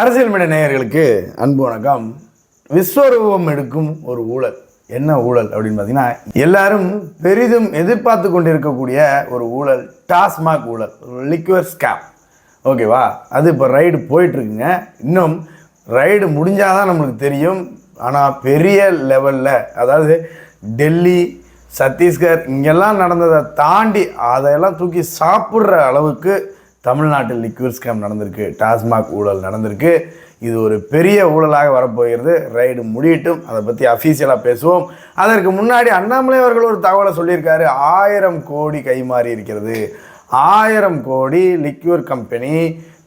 அரசியல் மீடிய நேயர்களுக்கு அன்பு வணக்கம். விஸ்வரூபம் எடுக்கும் ஒரு ஊழல். என்ன ஊழல் அப்படின்னு பார்த்தீங்கன்னா எல்லாரும் பெரிதும் எதிர்பார்த்து கொண்டிருக்கக்கூடிய ஒரு ஊழல் டாஸ்மாக் ஊழல் லிக்வர் ஸ்கேம் ஓகேவா அது இப்போ ரைடு போயிட்டுருக்குங்க. இன்னும் ரைடு முடிஞ்சாதான் நம்மளுக்கு தெரியும். ஆனால் பெரிய லெவலில் அதாவது டெல்லி சத்தீஸ்கர் இங்கெல்லாம் நடந்ததை தாண்டி அதையெல்லாம் தூக்கி சாப்பிட்ற அளவுக்கு தமிழ்நாட்டில் லிக்விட் ஸ்கேம் நடந்திருக்கு டாஸ்மாக் ஊழல் நடந்திருக்கு. இது ஒரு பெரிய ஊழலாக வரப்போகிறது. ரைடு முடியட்டும். அதை பற்றி அஃபீஷியலாக பேசுவோம். அதற்கு முன்னாடி அண்ணாமலை அவர்கள் ஒரு தகவலை சொல்லியிருக்காரு. ஆயிரம் கோடி கைமாறி இருக்கிறது. ஆயிரம் கோடி லிக்யூர் கம்பெனி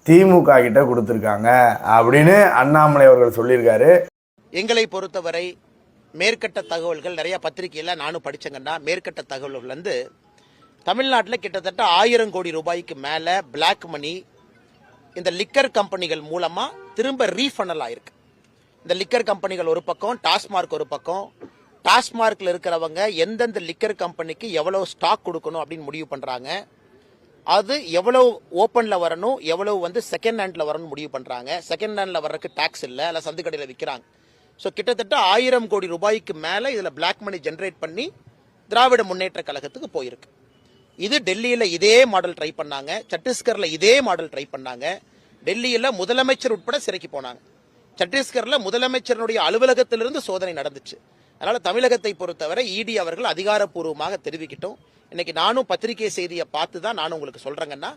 திமுக கிட்ட கொடுத்துருக்காங்க அப்படின்னு அண்ணாமலை அவர்கள் சொல்லியிருக்காரு. எங்களை பொறுத்தவரை மேற்கட்ட தகவல்கள் நிறைய பத்திரிகையில் நானும் படித்தேங்கன்னா மேற்கட்ட தகவல்கள் வந்து தமிழ்நாட்டில் கிட்டத்தட்ட ஆயிரம் கோடி ரூபாய்க்கு மேலே பிளாக் மணி இந்த லிக்கர் கம்பெனிகள் மூலமாக திரும்ப ரீஃபண்டல் ஆயிருக்கு. இந்த லிக்கர் கம்பெனிகள் ஒரு பக்கம் டாஸ்மார்க் ஒரு பக்கம். டாஸ்மார்க்கில் இருக்கிறவங்க எந்தெந்த லிக்கர் கம்பெனிக்கு எவ்வளோ ஸ்டாக் கொடுக்கணும் அப்படின்னு முடிவு பண்ணுறாங்க அது எவ்வளோ ஓப்பனில் வரணும் எவ்வளோ வந்து செகண்ட் ஹேண்டில் வரணும்னு முடிவு பண்ணுறாங்க செகண்ட் ஹேண்டில் வர்றதுக்கு டேக்ஸ் இல்லை இல்லை சந்துக்கடையில் விற்கிறாங்க ஸோ கிட்டத்தட்ட ஆயிரம் கோடி ரூபாய்க்கு மேலே இதில் பிளாக் மணி ஜென்ரேட் பண்ணி திராவிட முன்னேற்ற கழகத்துக்கு போயிருக்கு. இது டெல்லியில் இதே மாடல் ட்ரை பண்ணாங்க. சத்தீஸ்கரில் இதே மாடல் ட்ரை பண்ணாங்க. டெல்லியில் முதலமைச்சர் உட்பட சிறைக்கு போனாங்க. சத்தீஸ்கரில் முதலமைச்சருடைய அலுவலகத்திலிருந்து சோதனை நடந்துச்சு. அதனால் தமிழகத்தை பொறுத்தவரை இடி அவர்கள் அதிகாரப்பூர்வமாக தெரிவிக்கிட்டோம். இன்னைக்கு நானும் பத்திரிகை செய்தியை பார்த்து தான் நானும் உங்களுக்கு சொல்கிறேங்கன்னா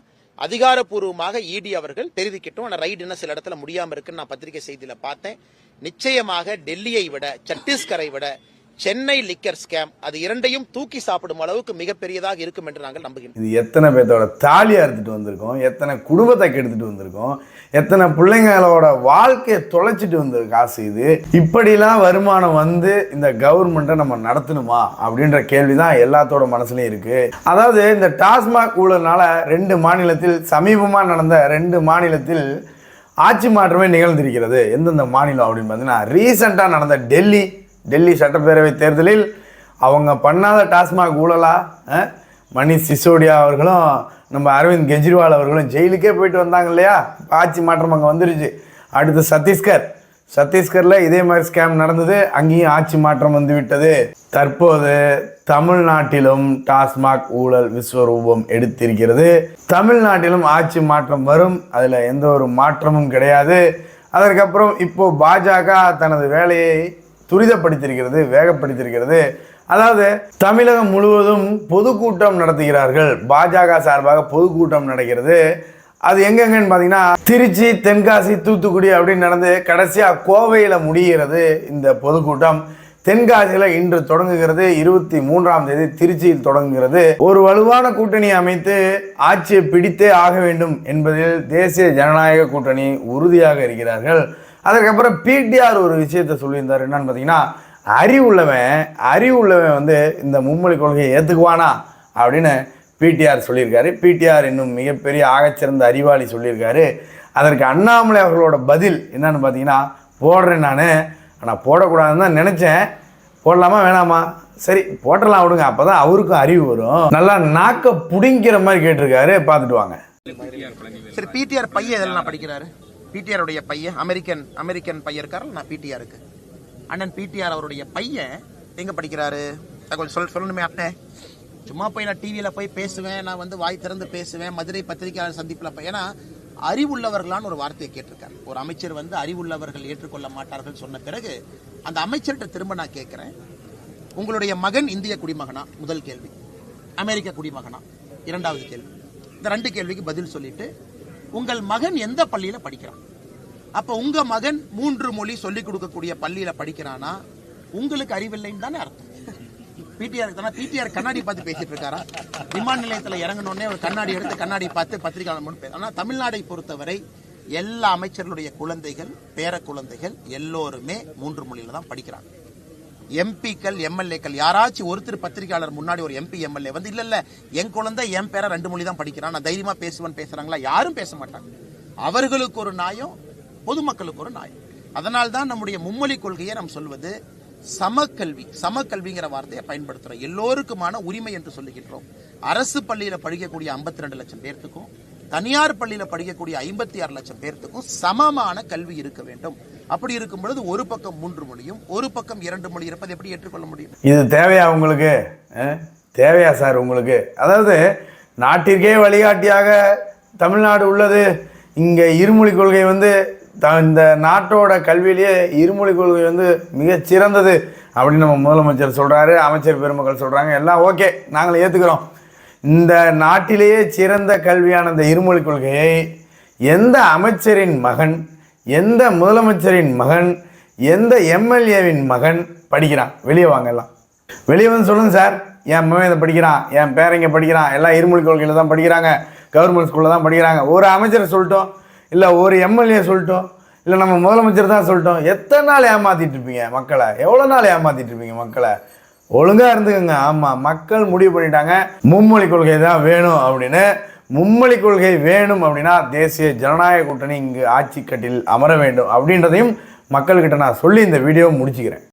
அதிகாரப்பூர்வமாக இடி அவர்கள் தெரிவிக்கட்டும். ஆனால் ரைடு என்ன சில இடத்துல முடியாமல் இருக்குன்னு நான் பத்திரிகை செய்தியில் பார்த்தேன். நிச்சயமாக டெல்லியை விட சத்தீஸ்கரை விட சென்னை லிக்கர் ஸ்கேம் அது இரண்டையும் தூக்கி சாப்பிடும் அளவுக்கு மிகப்பெரியதாக இருக்கும் என்று நாங்கள் நம்புகிறோம் இது எத்தனை பேர்த்தோட தாலியாக எடுத்துகிட்டு வந்திருக்கோம் எத்தனை குடும்பத்தை கெடுத்துட்டு வந்திருக்கோம் எத்தனை பிள்ளைங்களோட வாழ்க்கையை தொலைச்சிட்டு வந்த காசு இது. இப்படிலாம் வருமானம் வந்து இந்த கவர்மெண்ட்டை நம்ம நடத்தணுமா அப்படின்ற கேள்வி தான் எல்லாத்தோட மனசுலையும் இருக்கு. அதாவது இந்த டாஸ்மாக் ஊழல்னால ரெண்டு மாநிலத்தில் சமீபமாக நடந்த ரெண்டு மாநிலத்தில் ஆட்சி மாற்றமே நிகழ்ந்திருக்கிறது. எந்தெந்த மாநிலம் அப்படின்னு பார்த்தீங்கன்னா ரீசெண்டாக நடந்த டெல்லி டெல்லி சட்டப்பேரவை தேர்தலில் அவங்க பண்ணாத டாஸ்மாக் ஊழலா மணிஷ் சிசோடியா அவர்களும் நம்ம அரவிந்த் கெஜ்ரிவால் அவர்களும் ஜெயிலுக்கே போயிட்டு வந்தாங்க இல்லையா? ஆட்சி மாற்றம் அங்கே வந்துருச்சு. அடுத்து சத்தீஸ்கர். சத்தீஸ்கரில் இதே மாதிரி ஸ்கேம் நடந்தது. அங்கேயும் ஆட்சி மாற்றம் வந்து விட்டது. தற்போது தமிழ்நாட்டிலும் டாஸ்மாக் ஊழல் விஸ்வரூபம் எடுத்திருக்கிறது. தமிழ்நாட்டிலும் ஆட்சி மாற்றம் வரும். அதில் எந்த ஒரு மாற்றமும் கிடையாது. அதற்கப்புறம் இப்போது பாஜக தனது வேலையை துரிதப்படுத்தியிருக்கிறது வேகப்படுத்தியிருக்கிறது. அதாவது தமிழகம் முழுவதும் பொதுக்கூட்டம் நடத்துகிறார்கள். பாஜக சார்பாக பொதுக்கூட்டம் நடக்கிறது. அது எங்கெங்கன்னு பார்த்தீங்கன்னா திருச்சி தென்காசி தூத்துக்குடி அப்படின்னு நடந்து கடைசியாக கோவையில் முடிகிறது இந்த பொதுக்கூட்டம். தென்காசியில் இன்று தொடங்குகிறது. இருபத்தி மூன்றாம் தேதி திருச்சியில் தொடங்குகிறது. ஒரு வலுவான கூட்டணி அமைத்து ஆட்சியை பிடித்தே ஆக வேண்டும் என்பதில் தேசிய ஜனநாயக கூட்டணி உறுதியாக இருக்கிறார்கள். அதுக்கப்புறம் பிடிஆர் ஒரு விஷயத்த சொல்லியிருந்தார். என்னன்னு பார்த்தீங்கன்னா அறிவுள்ளவன் அறிவுள்ளவன் வந்து இந்த மும்மொழி கொள்கையை ஏற்றுக்குவானா அப்படின்னு பிடிஆர் சொல்லியிருக்காரு. பிடிஆர் இன்னும் மிகப்பெரிய ஆகச்சிறந்த அறிவாளி சொல்லியிருக்காரு. அதற்கு அண்ணாமலை அவர்களோட பதில் என்னன்னு பார்த்தீங்கன்னா போடுறேன் நான். ஆனால் போடக்கூடாதுன்னு தான் நினச்சேன். போடலாமா வேணாமா? சரி போட்டலாம் விடுங்க. அப்போ தான் அவருக்கும் அறிவு வரும். நல்லா நாக்க பிடிங்கிற மாதிரி கேட்டிருக்காரு. பார்த்துட்டு வாங்க. சரி பிடிஆர் பையன் இதெல்லாம் படிக்கிறாரு? பிடிஆருடைய பையன் அமெரிக்கன் அமெரிக்கன் பையன் இருக்கார் நான் பிடிஆருக்கு அண்ணன் பிடிஆர் அவருடைய பையன் எங்கே படிக்கிறாரு? தகவல் கொஞ்சம் சொல் சொல்லணுமே அண்ணே. சும்மா போய் நான் டிவியில் போய் பேசுவேன் நான் வந்து வாய் திறந்து பேசுவேன் மதுரை பத்திரிகையாளர் சந்திப்பில் போய் ஏன்னா அறிவுள்ளவர்களான்னு ஒரு வார்த்தையை கேட்டிருக்காரு. ஒரு அமைச்சர் வந்து அறிவுள்ளவர்கள் ஏற்றுக்கொள்ள மாட்டார்கள் சொன்ன பிறகு அந்த அமைச்சர்கிட்ட திரும்ப நான் கேட்குறேன். உங்களுடைய மகன் இந்திய குடிமகனா? முதல் கேள்வி. அமெரிக்க குடிமகனா? இரண்டாவது கேள்வி. இந்த ரெண்டு கேள்விக்கு பதில் சொல்லிட்டு உங்கள் மகன் எந்த பள்ளியில படிக்கிறான்? அப்ப உங்க மகன் மூன்று மொழி சொல்லிக் கொடுக்கக்கூடிய பள்ளியில படிக்கிறானா? உங்களுக்கு அறிவில்லைன்னு தானே அர்த்தம். பிடிஆர் தானே பிடிஆர் கண்ணாடி பார்த்து பேசிட்டு இருக்காரா? விமான நிலையத்துல இறங்கினோடனே ஒரு கண்ணாடி எடுத்து கண்ணாடி பார்த்து பத்திரிகையாளர் முன் பேச ஆனா தமிழ்நாடை பொறுத்தவரை எல்லா அமைச்சர்களுடைய குழந்தைகள் பேர குழந்தைகள் எல்லோருமே மூன்று மொழியில தான் படிக்கிறாங்க. எம்பிக்கள் எம்எல்ஏக்கள் யாராச்சும் ஒருத்தர் பத்திரிகையாளர் முன்னாடி ஒரு எம்பி எம்எல்ஏ வந்து இல்ல இல்ல என் குழந்தை என் பேர ரெண்டு மொழி தான் படிக்கிறான் நான் தைரியமா பேசுவேன் பேசுறாங்களா? யாரும் பேச மாட்டாங்க. அவர்களுக்கு ஒரு நியாயம் பொதுமக்களுக்கு ஒரு நியாயம். அதனால்தான் நம்முடைய மும்மொழி கொள்கையை நாம் சொல்வது சமக்கல்வி சமக்கல்விங்கிற வார்த்தையை பயன்படுத்துறோம். எல்லோருக்குமான உரிமை என்று சொல்லுகின்றோம். அரசு பள்ளியில படிக்கக்கூடிய 52 லட்சம் பேர்த்துக்கும் தனியார் பள்ளியில படிக்கக்கூடிய ஐம்பத்தி ஆறு லட்சம் பேர்த்துக்கும் சமமான கல்வி இருக்க வேண்டும். அப்படி இருக்கும் பொழுது ஒரு பக்கம் மூன்று மொழியும் ஒரு பக்கம் இரண்டு மொழி இருப்பதை எப்படி ஏற்றுக்கொள்ள முடியும்? இது தேவையா உங்களுக்கு? தேவையா சார் உங்களுக்கு? அதாவது நாட்டிற்கே வழிகாட்டியாக தமிழ்நாடு உள்ளது. இங்கே இருமொழி கொள்கை வந்து த இந்த நாட்டோட கல்வியிலேயே இருமொழி கொள்கை வந்து மிகச் சிறந்தது அப்படின்னு நம்ம முதலமைச்சர் சொல்கிறாரு அமைச்சர் பெருமக்கள் சொல்கிறாங்க எல்லாம் ஓகே நாங்கள் ஏற்றுக்கிறோம் இந்த நாட்டிலேயே சிறந்த கல்வியான இந்த இருமொழி கொள்கையை எந்த அமைச்சரின் மகன் எந்த முதலமைச்சரின் மகன் எந்த எம்எல்ஏவின் மகன் படிக்கிறான்? வெளியே வாங்க எல்லாம். வெளியே வந்து சொல்லுங்க சார். என் மகன் இதை படிக்கிறான். என் பேரங்க படிக்கிறான். எல்லாம் இருமொழி கொள்கையில் தான் படிக்கிறாங்க. கவர்மெண்ட் ஸ்கூலில் தான் படிக்கிறாங்க. ஒரு அமைச்சர் சொல்லட்டும். இல்லை ஒரு எம்எல்ஏ சொல்லட்டும். இல்லை நம்ம முதலமைச்சர் தான் சொல்லட்டும். எத்தனை நாள் ஏமாற்றிட்டு இருப்பீங்க மக்களை? எவ்வளோ நாள் ஏமாற்றிட்டு இருப்பீங்க மக்களை? ஒழுங்காக இருந்துக்கோங்க. ஆமாம் மக்கள் முடிவு பண்ணிட்டாங்க. மும்மொழி கொள்கை தான் வேணும் அப்படின்னு மும்மொழி கொள்கை வேணும் அப்படின்னா தேசிய ஜனநாயக கூட்டணி இங்கு ஆட்சி கட்டில் அமர வேண்டும் அப்படின்றதையும் மக்கள்கிட்ட நான் சொல்லி இந்த வீடியோ முடிச்சுக்கிறேன்.